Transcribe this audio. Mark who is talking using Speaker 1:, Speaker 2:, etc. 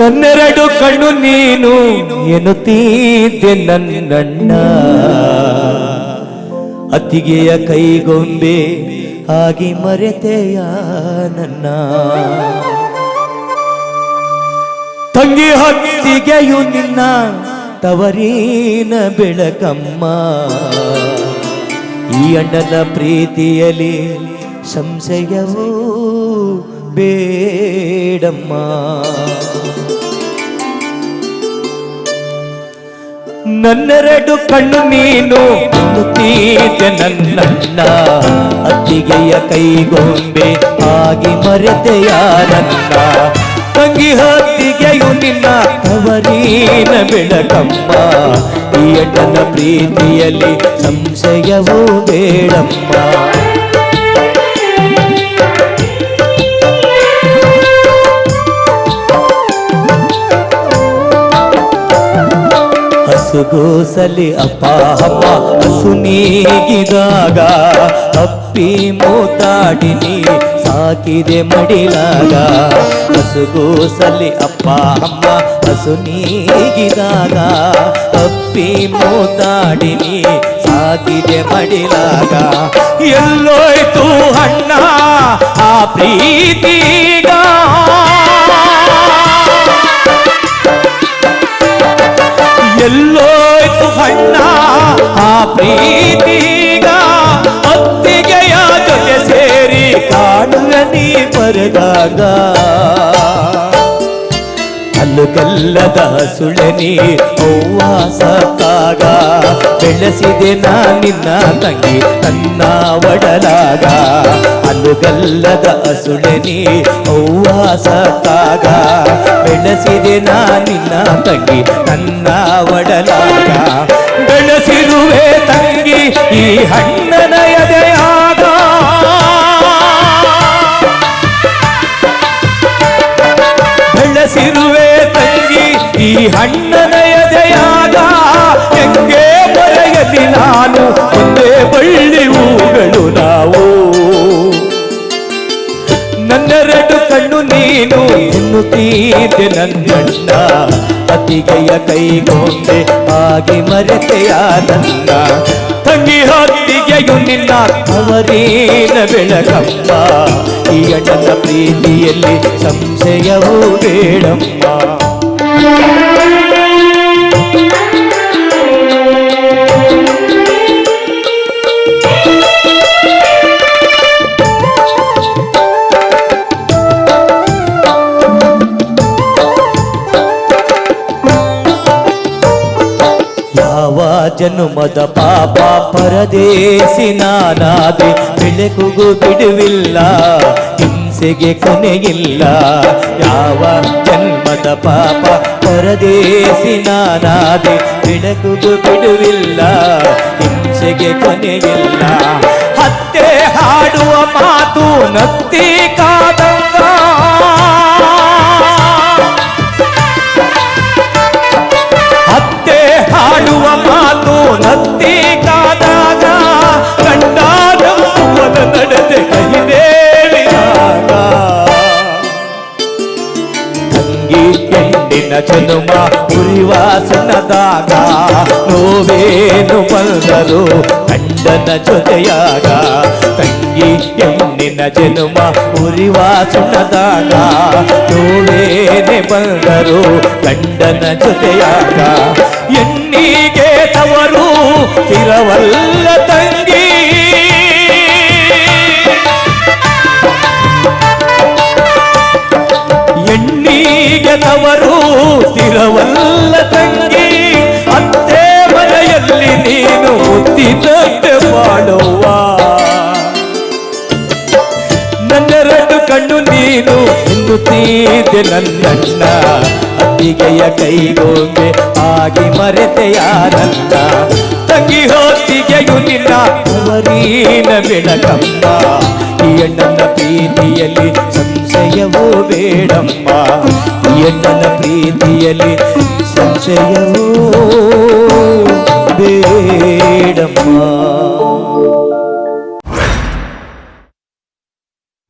Speaker 1: ನನ್ನೆರಡು ಕಣ್ಣು ನೀನು ಎನ್ನುತ್ತೀದ್ದೆ ನನ್ನಣ್ಣ. ಅತ್ತಿಗೆಯ ಕೈಗೊಂಬೆ ಆಗಿ ಮರೆತೆಯ ನನ್ನ. ತಂಗಿ ಹತ್ತಿಗೆಯು ನಿನ್ನ ತವರಿನ ಬೆಳಕಮ್ಮ. ಈ ಅಣ್ಣನ ಪ್ರೀತಿಯಲ್ಲಿ ಸಂಶಯವೂ ಬೇಡಮ್ಮ. ನನ್ನೆರಡು ಕಣ್ಣು ನೀನು ಎನ್ನುತ್ತೀದ್ದೆ ನನ್ನಣ್ಣ ಅತ್ತಿಗೆಯ ಕೈಗೊಂಬೆ ಆಗಿ ಮರೆತೆ ನನ್ನ ತಂಗಿ ಹತ್ತಿಗೆಯು ನಿನ್ನ ಅವರೀನ ಬೆಳಕಮ್ಮ. ಈ ಅಣ್ಣನ ಪ್ರೀತಿಯಲ್ಲಿ ಸಂಶಯವೂ ಬೇಡಮ್ಮ. ಹಸುಗೋಸಲಿ ಅಪ್ಪ ಅಪ್ಪ ಹಸು ನೀಗಿದಾಗ ಅಪ್ಪಿ ಮೂತಾಡಿನಿ ಸಾಕಿದೆ ಮಡಿಲಾಗ ಹಸುಗೋಸಲಿ ಅಪ್ಪ ಅಮ್ಮ ಹಸು ನೀಗಿದಾಗ ಅಪ್ಪಿ ಮೂತಾಡಿನಿ ಸಾಕಿದೆ ಮಡಿಲಾಗ ಎಲ್ಲೋಯ್ತು ಅಣ್ಣ ಆ ಪ್ರೀತಿಗ ಪ್ರೀತಿಗ ಅತ್ತಿಗೆಯ ಜೊತೆ ಸೇರಿ ಕಾಣುವ ನೀ ಬರೆದಾಗ ಅಲ್ಲು ಕಲ್ಲದ ಸುಳನಿ ಹೌವಾಸಕ್ಕಾಗ ಬೆಳೆಸಿದೆ ನಾ ನಿನ್ನ ತಂಗಿ, ನನ್ನ ಒಡಲಾಗ. ಅಲ್ಲು ಗಲ್ಲದ ಸುಳನಿ ಹೌವಾಸಕ್ಕಾಗ ಬೆಳೆಸಿದೆ ನಾ ನಿನ್ನ ತಂಗಿ, ನನ್ನ ಒಡಲಾಗ. ಬೆಳೆಸಿರುವೆ ತಂಗಿ ಈ ಹಣ್ಣನ ಎದೆಯಾಗ ಬೆಳೆಸಿರುವೆ ತಂಗಿ ಈ ಹಣ್ಣನ ಎದೆಯಾಗ ಹೆಂಗೆ ಬರೆಯಲಿ ನಾನು ಎನ್ನುತ್ತೀದ್ದೆ ನನ್ನಣ್ಣ. ಅತಿಗೆಯ ಕೈಗೊಂಡೆ ಆಗಿ ಮರೆತೆಯ ನನ್ನ. ತಂಗಿ ಹೊತ್ತಿಗೆಯು ನಿನ್ನ ಅವರೇನ ಬೆಳಕಮ್ಮ. ಈ ಅಣ್ಣನ ಪ್ರೀತಿಯಲ್ಲಿ ಸಂಶಯವೂ ಬೇಡಮ್ಮ. ಯಾವ ಜನುಮದ ಪಾಪ ಪರದೇಸಿ ನಾನಾದೆ ಬೆಳಕುಗೂ ಬಿಡುವಿಲ್ಲ, ಹಿಂಸೆಗೆ ಕೊನೆಯಿಲ್ಲ ಯಾವ ಜನ್ಮದ ಪಾಪ ಪರದೇಸಿ ನಾನಾದೆ ಬೆಳಕುಗೂ ಬಿಡುವಿಲ್ಲ, ಹಿಂಸೆಗೆ ಕೊನೆಯಿಲ್ಲ ಹತ್ತೆ ಹಾಡುವ ಮಾತು ನತ್ತಿ ಕಾದಂಗ ಹೆಣ್ಣಿನ ಜನುಮ ಉರಿವಾಸನದಾಗ ನೋವೇನು ಬಂದರು ಗಂಡನ ಜೊತೆಯಾಗ ತಂಗಿ ಹೆಣ್ಣಿನ ಜನುಮ ಉರಿವಾಸನದಾಗ ನೋವೇನೆ ಬಂದರು ಗಂಡನ ಜೊತೆಯಾಗ ಎಣ್ಣಿಗೆ ತವರು ಸ್ಥಿರವಲ್ಲ ತಂಗಿ ಎಣ್ಣೀಗೆ ತವರು ಸ್ಥಿರವಲ್ಲ ತಂಗಿ, ಅತ್ತೆ ಮನೆಯಲ್ಲಿ ನೀನು ಮುತ್ತಿದಂತೆ ಮಾಡುವ. ನನ್ನೆರಡು ಕಣ್ಣು ನೀನು ಎನ್ನುತ್ತೀದ್ದೆ ನನ್ನಣ್ಣ, ಅತ್ತಿಗೆಯ ಕೈಗೋಗೆ ಆಗಿ ಮರೆತೆಯ ನನ್ನ ತಂಗಿ ಹೊತ್ತಿಗೆಯು ನಿನ್ನ ಅವರೀನ ಬೆಳಕಮ್ಮ, ಈ ಅಣ್ಣನ ಪ್ರೀತಿಯಲ್ಲಿ ಸಂಶಯವೂ ಬೇಡಮ್ಮ ಈ ಅಣ್ಣನ ಪ್ರೀತಿಯಲ್ಲಿ ಸಂಶಯವೂ